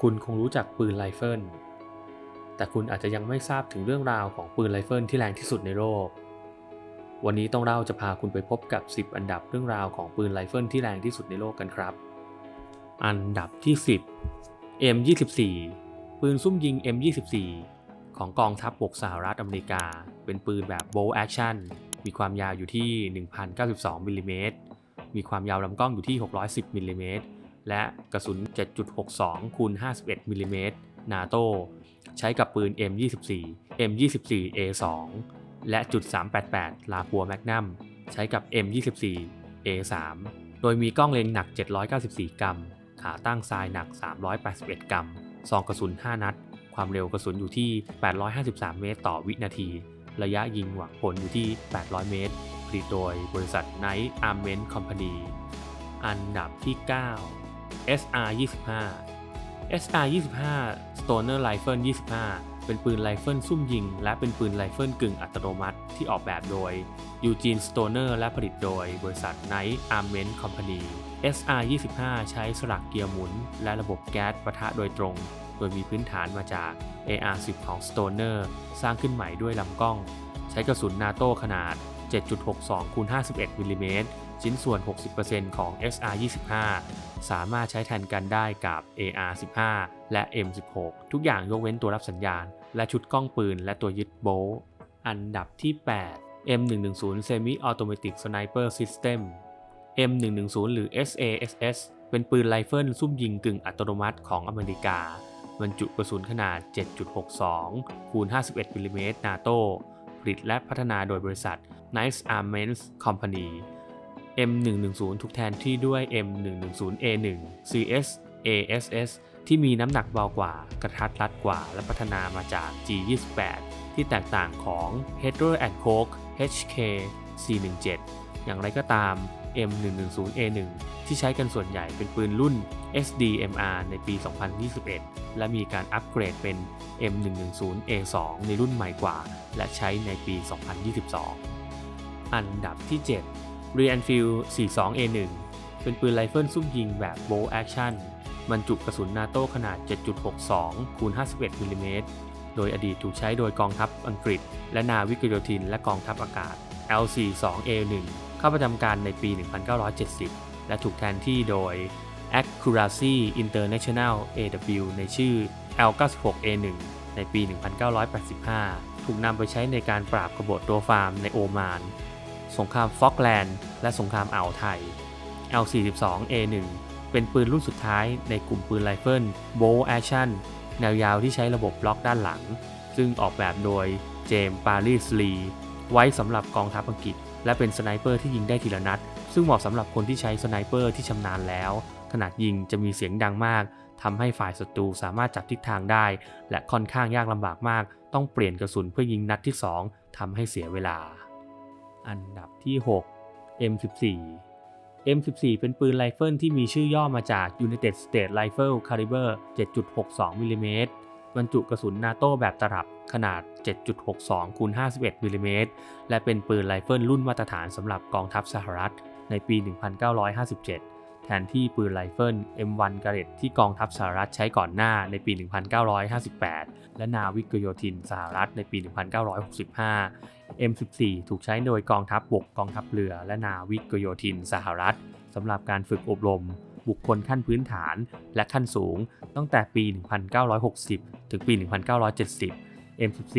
คุณคงรู้จักปืนไรเฟิล แต่คุณอาจจะยังไม่ทราบถึงเรื่องราวของปืนไรเฟิลที่แรงที่สุดในโลก วันนี้ต้องเล่าจะพาคุณไปพบกับ 10 อันดับเรื่องราวของปืนไรเฟิลที่แรงที่สุดในโลกกันครับ อันดับที่ 10 M24 ปืนซุ่มยิง M24 ของกองทัพบกสหรัฐอเมริกา เป็นปืนแบบ bolt action มีความยาวอยู่ที่ 1092มิลลิเมตรมีความยาวลำกล้องอยู่ที่ 610มิลลิเมตร และกระสุน 7.62คูณ51มิลลิเมตรนาโตใช้กับปืน M24 M24 A2 และจุด388 ลาปัวแมกนัมใช้กับ M24 A3 โดยมีกล้องเลนส์หนัก 794 กรัม ขาตั้งทรายหนัก 381 กรัมซองกระสุน 5 นัด ความเร็วกระสุนอยู่ที่ 853 เมตรต่อวินาที ระยะยิงหวังผลอยู่ที่ 800 เมตร ผลิตโดยบริษัท Knight Armament Company อันดับที่ 9 SR 25 SR 25 Stoner Rifle 25 เป็นปืนไรเฟิลซุ่มยิง และเป็นปืนไรเฟิลกึ่งอัตโนมัติที่ออกแบบโดย Eugene Stoner และผลิตโดยบริษัท Knight Armament Company SR 25 ใช้สลักเกียร์หมุน และระบบแก๊สปะทะโดยตรง โดยมีพื้นฐานมาจาก AR 10 ของ Stoner สร้างขึ้นใหม่ด้วยลำกล้อง ใช้กระสุนนาโต้ขนาด 7.62คูณ51มิลลิเมตร ชิ้นส่วน 60%ของ SR 25 สามารถใช้แทนกันได้กับ AR 15 และ M 16 ทุกอย่างยกเว้นตัวรับสัญญาณ และชุดกล้องปืน และตัวยึดโบลอันดับที่ 8 M 110 Semi Automatic Sniper System M 110 หรือ SASS เป็นปืนไรเฟิลซุ่มยิงกึ่งอัตโนมัติของอเมริกาบรรจุกระสุนขนาด 7.62 คูณ 51มิลลิเมตรนาโตผลิตและพัฒนาโดยบริษัท Knights Armaments Company M110 ถูกแทนที่ด้วย M110A1 CS ASS ที่มีน้ำหนักเบากว่ากระทัดรัดกว่า และพัฒนามาจาก G28 ที่แตกต่างของ Hetero Koch HK C17 อย่างไรก็ตาม M110A1 ที่ใช้กันส่วนใหญ่เป็นปืนรุ่น SDMR ในปี 2021 และมีการอัปเกรดเป็น M110A2 ในรุ่นใหม่กว่า และใช้ในปี 2022 อันดับที่ 7 r e a n f i e l d 42A1 เป็นปืนไรเฟิลซุ่มยิงแบบ bolt action บรรจุกระสุนนาโต้ขนาด 7.62คูณ51มิลลิเมตร โดยอดีตถูกใช้โดยกองทัพอังกฤษ และนาวิกโยธิน และกองทัพอากาศ L42A1 เข้าประจำการในปี 1970 และถูกแทนที่โดย Accuracy International AW ในชื่อ L96A1 ในปี 1985 ถูกนำไปใช้ในการปราบกบฏตัวฟาร์มในโอมาน สงครามฟอกแลนด์ และสงครามอ่าวไทย L42A1 เป็นปืนรุ่นสุดท้ายในกลุ่มปืนไรเฟิล Bolt Action แนวยาวที่ใช้ระบบบล็อกด้านหลัง ซึ่งออกแบบโดยเจมส์ปารีสลีไว้สำหรับกองทัพอังกฤษ และเป็นสไนเปอร์ที่ยิงได้ทีละนัด ซึ่งเหมาะสำหรับคนที่ใช้สไนเปอร์ที่ชำนาญแล้ว ขนาดยิงจะมีเสียงดังมากทำให้ฝ่ายศัตรูสามารถจับทิศทางได้ และค่อนข้างยากลำบากมาก ต้องเปลี่ยนกระสุนเพื่อยิงนัดที่ 2ทำให้เสียเวลา อันดับที่ 6 M14 M14 เป็นปืนไรเฟิลที่มีชื่อย่อมาจาก United States Rifle Caliber 7.62มิลลิเมตรบรรจุกระสุนนาโต้แบบตลับขนาด 7.62คูณ51มิลลิเมตรและเป็นปืนไรเฟิลรุ่นมาตรฐานสำหรับกองทัพสหรัฐในปี 1957 แทนที่ปืนไรเฟิล M1 กาเรตที่กองทัพสหรัฐใช้ก่อนหน้าในปี 1958 และนาวิกโยธินสหรัฐในปี 1965 M14 ถูกใช้โดยกองทัพบบกกองทัพเรือ และนาวิกโยธินสหรัฐสำหรับการฝึกอบรม บุคคลขั้นพื้นฐานและขั้นสูงตั้งแต่ปี 1960 ถึงปี 1970 M14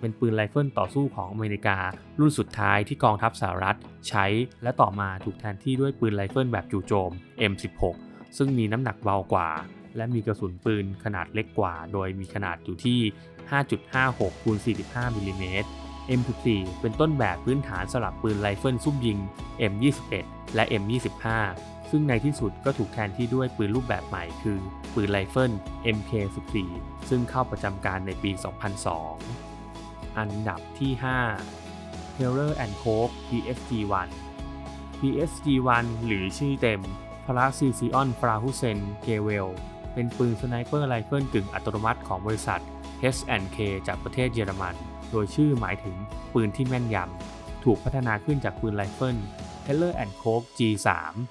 เป็นปืนไรเฟิลต่อสู้ของอเมริกา รุ่นสุดท้ายที่กองทัพสหรัฐใช้ และต่อมาถูกแทนที่ด้วยปืนไรเฟิลแบบจู่โจม M16 ซึ่งมีน้ำหนักเบากว่า และมีกระสุนปืนขนาดเล็กกว่า โดยมีขนาดอยู่ที่ 5.56คูณ45มิลลิเมตร M14 เป็นต้นแบบพื้นฐานสำหรับปืนไรเฟิลซุ่มยิง M21 และ M25 ซึ่งในที่สุดก็ถูกแทนที่ด้วยปืนรูปแบบใหม่คือ ปืนไรเฟิล MK14 ซึ่งเข้าประจำการในปี 2002 อันดับที่ 5 Heller and Koch PSG-1 PSG-1 หรือชื่อเต็มพระซีซิออนฟราฮุเซนเกเวลเป็นปืนสไนเปอร์ไรเฟิลกึ่งอัตโนมัติของบริษัท H&K จากประเทศเยอรมัน โดยชื่อหมายถึงปืนที่แม่นยำ ถูกพัฒนาขึ้นจากปืนไรเฟิล Heller Koch G3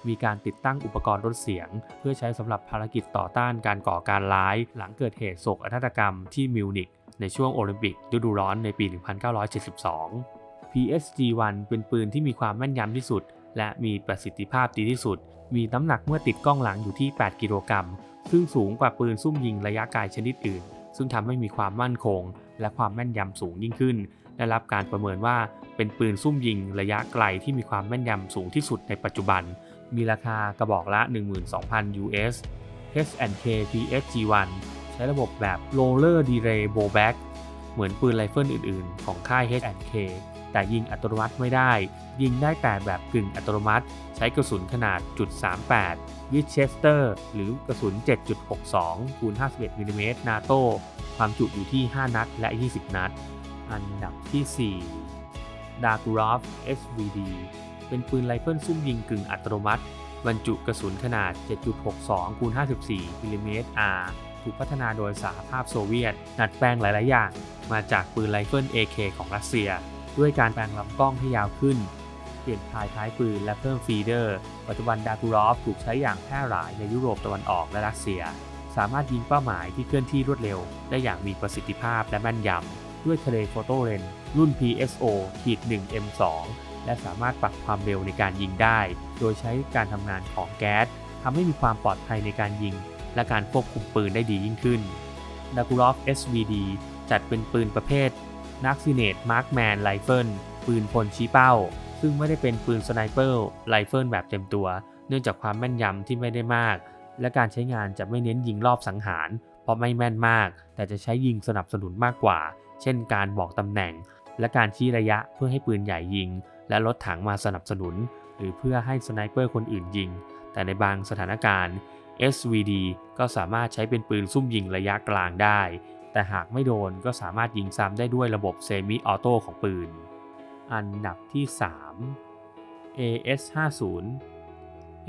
มีการติดตั้งอุปกรณ์ลดเสียง เพื่อใช้สำหรับภารกิจต่อต้านการก่อการร้าย หลังเกิดเหตุโศกนาฏกรรมที่มิวนิกในช่วงโอลิมปิกฤดูร้อนในปี 1972 PSG-1 เป็นปืนที่มีความแม่นยำที่สุด และมีประสิทธิภาพดีที่สุด มีน้ำหนักเมื่อติดกล้องหลังอยู่ที่ 8 กิโลกรัม ซึ่งสูงกว่าปืนซุ่มยิงระยะไกลชนิดอื่น ซึ่งทำให้มีความมั่นคง และความแม่นยำสูงยิ่งขึ้น ได้รับการประเมินว่าเป็นปืนซุ่มยิงระยะไกลที่มีความแม่นยำสูงที่สุดในปัจจุบัน มีราคากระบอกละ 12,000 US H&K PSG-1 ใช้ระบบแบบ Roller Delay Bow Back เหมือนปืนไรเฟิลอื่นๆ ของค่าย H&K แต่ยิงอัตโนมัติไม่ได้ ยิงได้แต่แบบกึ่งอัตโนมัติ ใช้กระสุนขนาดจุด38 Winchester หรือกระสุน 7.62คูณ51มิลลิเมตรนาโตความจุอยู่ที่ 5 นัด และ 20 นัด อันดับที่ 4 d a g u r o v SVD เป็นปืนไรเฟิลซุ่มยิงกึ่งอัตโนมัติ บรรจุกระสุนขนาด 7.62คูณ54มิลลิเมตร R ถูกพัฒนาโดยสหภาพโซเวียต ดัดแปลงหลาย ๆ อย่าง มาจากปืนไรเฟิล AK ของรัสเซีย ด้วยการแปลงลำกล้องให้ยาวขึ้น เปลี่ยนพายท้ายปืนและเพิ่มฟีเดอร์ ปัจจุบันดากูรอฟถูกใช้อย่างแพร่หลายในยุโรปตะวันออกและรัสเซีย สามารถยิงเป้าหมายที่เคลื่อนที่รวดเร็ว ได้อย่างมีประสิทธิภาพและแม่นยำ ด้วยเทเลโฟโตเรนรุ่น PSO ขีด1 M2 และสามารถปรับความเร็วในการยิงได้ โดยใช้การทำงานของแก๊สทำให้มีความปลอดภัยในการยิง และการควบคุมปืนได้ดียิ่งขึ้น d a g u r o v SVD จัดเป็นปืนประเภท n a x i n a t e Markman Rifle ปืนพลชี้เป้า ซึ่งไม่ได้เป็นปืนสไนเปอร์ไรเฟิลแบบเต็มตัว เนื่องจากความแม่นยำที่ไม่ได้มาก และการใช้งานจะไม่เน้นยิงรอบสังหาร เพราะไม่แม่นมาก แต่จะใช้ยิงสนับสนุนมากกว่า เช่นการบอกตำแหน่ง และการชี้ระยะเพื่อให้ปืนใหญ่ยิง และรถถังมาสนับสนุน หรือเพื่อให้สไนเปอร์คนอื่นยิง แต่ในบางสถานการณ์ SVD ก็สามารถใช้เป็นปืนซุ่มยิงระยะกลางได้ แต่หากไม่โดนก็สามารถยิงซ้ำได้ด้วยระบบเซมิออโต้ของปืน อันดับที่ 3 AS50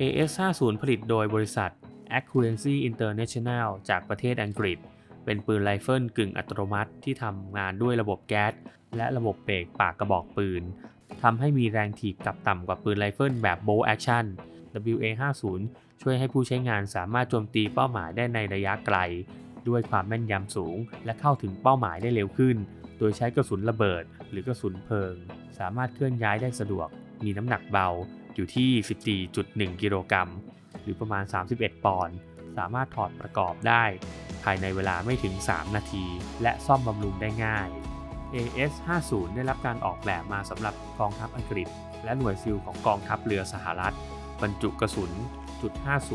AS50 ผลิตโดยบริษัท Accuracy International จากประเทศอังกฤษ เป็นปืนไรเฟิลกึ่งอัตโนมัติที่ทำงานด้วยระบบแก๊สและระบบเบรกปากกระบอกปืนทำให้มีแรงถีบกลับต่ำกว่าปืนไรเฟิลแบบ Bolt Action WA50 ช่วยให้ผู้ใช้งานสามารถโจมตีเป้าหมายได้ในระยะไกล ด้วยความแม่นยำสูง และเข้าถึงเป้าหมายได้เร็วขึ้น โดยใช้กระสุนระเบิด หรือกระสุนเพลิง สามารถเคลื่อนย้ายได้สะดวก มีน้ำหนักเบาอยู่ที่ 14.1 กิโลกรัมหรือประมาณ 31 ปอนด์สามารถถอดประกอบได้ ภายในเวลาไม่ถึง 3 นาที และซ่อมบำรุงได้ง่าย AS50 ได้รับการออกแบบมาสำหรับกองทัพอังกฤษ และหน่วยซิลของกองทัพเรือสหรัฐ บรรจุกระสุนจุด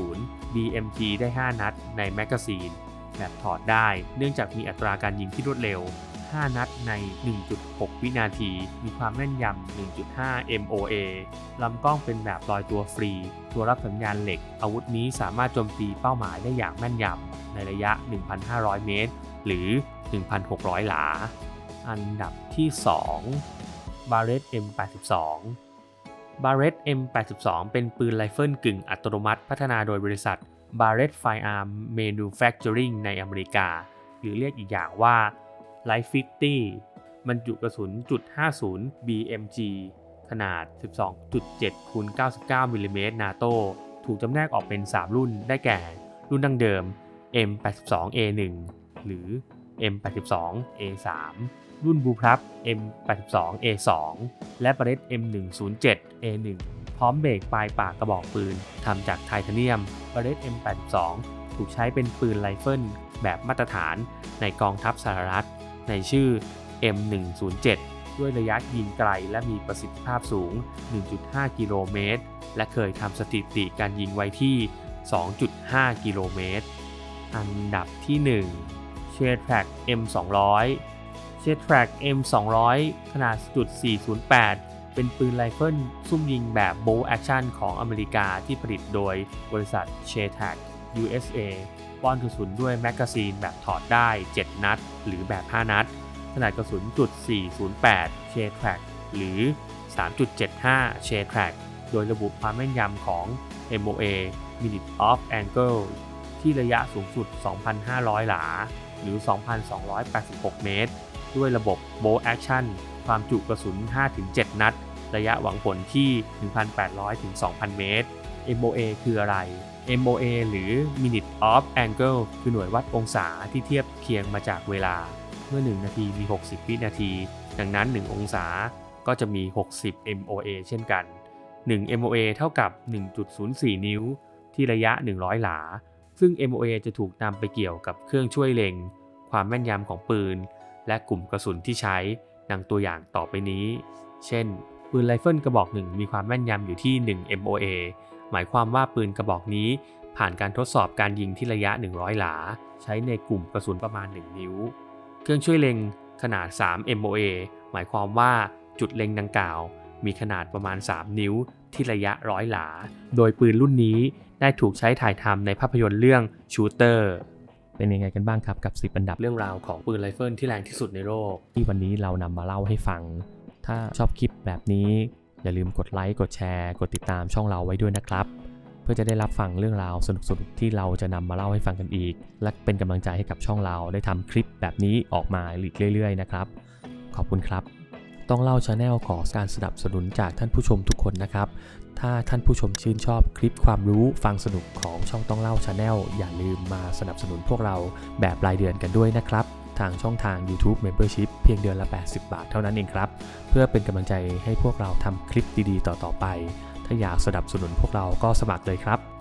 50 BMT ได้ 5 นัดในแมกกาซีน แบบถอดได้ เนื่องจากมีอัตราการยิงที่รวดเร็ว 5 นัดใน 1.6 วินาที มีความแม่นยำ 1.5 MOA ลำกล้องเป็นแบบลอยตัวฟรี ตัวรับสัญญาณเหล็ก อาวุธนี้สามารถโจมตีเป้าหมายได้อย่างแม่นยำ ในระยะ 1,500 เมตร หรือ 1,600 หลา อันดับที่ 2 Barrett M82 Barrett M82 เป็นปืนไรเฟิลกึ่งอัตโนมัติพัฒนาโดยบริษัท Barrett Firearm Manufacturing ในอเมริกา หรือเรียกอีกอย่างว่า Light 50บรรจุกระสุนจุด50 BMG ขนาด 12.7คูณ99มิลลิเมตรนาโตถูกจำแนกออกเป็น 3 รุ่นได้แก่ รุ่นดั้งเดิม M82A1 หรือ M82A3 รุ่นบูพลับ M82A2 และบรเรต M107A1 พร้อมเบรกปลายปากกระบอกปืนทำจากไทเทเนียมบรเรต M82 ถูกใช้เป็นปืนไรเฟิลแบบมาตรฐานในกองทัพสหรัฐ ในชื่อ M107 ด้วยระยะยิงไกลและมีประสิทธิภาพสูง 1.5 กิโลเมตร และเคยทำสถิติการยิงไว้ที่ 2.5 กิโลเมตร อันดับที่ 1 s h a d t r a c k M200 s h a d t r a c k M200 ขนาดจุด408 เป็นปืนไรเฟิลซุ่มยิงแบบ Bolt Action ของอเมริกาที่ผลิตโดยบริษัท s h a d t r a c k USA ป้อนกระสุนด้วยแมกกาซีนแบบถอดได้ 7 นัด หรือแบบ 5 นัด ขนาดกระสุนจุด408 s h a d t r a c k หรือ 3.75 s h a d t r a c k โดยระบุความแม่นยำของ MOA Minute of Angle ที่ระยะสูงสุด 2,500 หลา หรือ 2,286 เมตร ด้วยระบบ Bolt Action ความจุกระสุน 5-7 นัด ระยะหวังผลที่ 1,800-2,000 เมตร MOA คืออะไร MOA หรือ Minute of Angle คือหน่วยวัดองศาที่เทียบเคียงมาจากเวลา เมื่อ 1 นาทีมี 60 วินาที ดังนั้น 1 องศาก็จะมี 60 MOA เช่นกัน 1 MOA เท่ากับ 1.04 นิ้ว ที่ระยะ 100 หลา ซึ่ง MOA จะถูกนำไปเกี่ยวกับเครื่องช่วยเล็ง ความแม่นยำของปืน และกลุ่มกระสุนที่ใช้ ดังตัวอย่างต่อไปนี้ เช่น ปืนไรเฟิลกระบอกหนึ่งมีความแม่นยำอยู่ที่ 1 MOA หมายความว่าปืนกระบอกนี้ ผ่านการทดสอบการยิงที่ระยะ 100 หลา ใช้ในกลุ่มกระสุนประมาณ 1 นิ้ว เครื่องช่วยเล็งขนาด 3 MOA หมายความว่าจุดเล็งดังกล่าว มีขนาดประมาณ 3 นิ้วที่ระยะร้อยหลา โดยปืนรุ่นนี้ได้ถูกใช้ถ่ายทำในภาพยนตร์เรื่องชูเตอร์เป็นยังไงกันบ้างครับกับ 10 อันดับเรื่องราวของปืนไรเฟิลที่แรงที่สุดในโลกที่วันนี้เรานำมาเล่าให้ฟัง ถ้าชอบคลิปแบบนี้ อย่าลืมกดไลค์กดแชร์ กดติดตามช่องเราไว้ด้วยนะครับ เพื่อจะได้รับฟังเรื่องราวสนุกๆที่เราจะนำมาเล่าให้ฟังกันอีก และเป็นกำลังใจให้กับช่องเราได้ทำคลิปแบบนี้ออกมาอีกเรื่อยๆนะครับ ขอบคุณครับ ต้องเล่าชาแนลขอการสนับสนุนจากท่านผู้ชมทุกคนนะครับ ถ้าท่านผู้ชมชื่นชอบคลิปความรู้ฟังสนุกของช่องต้องเล่าชาแนลอย่าลืมมาสนับสนุนพวกเราแบบรายเดือนกันด้วยนะครับ ทางช่องทาง YouTube Membership เพียงเดือนละ 80 บาทเท่านั้นเองครับ เพื่อเป็นกำลังใจให้พวกเราทำคลิปดีๆ ต่อๆไป ถ้าอยากสนับสนุนพวกเราก็สมัครเลยครับ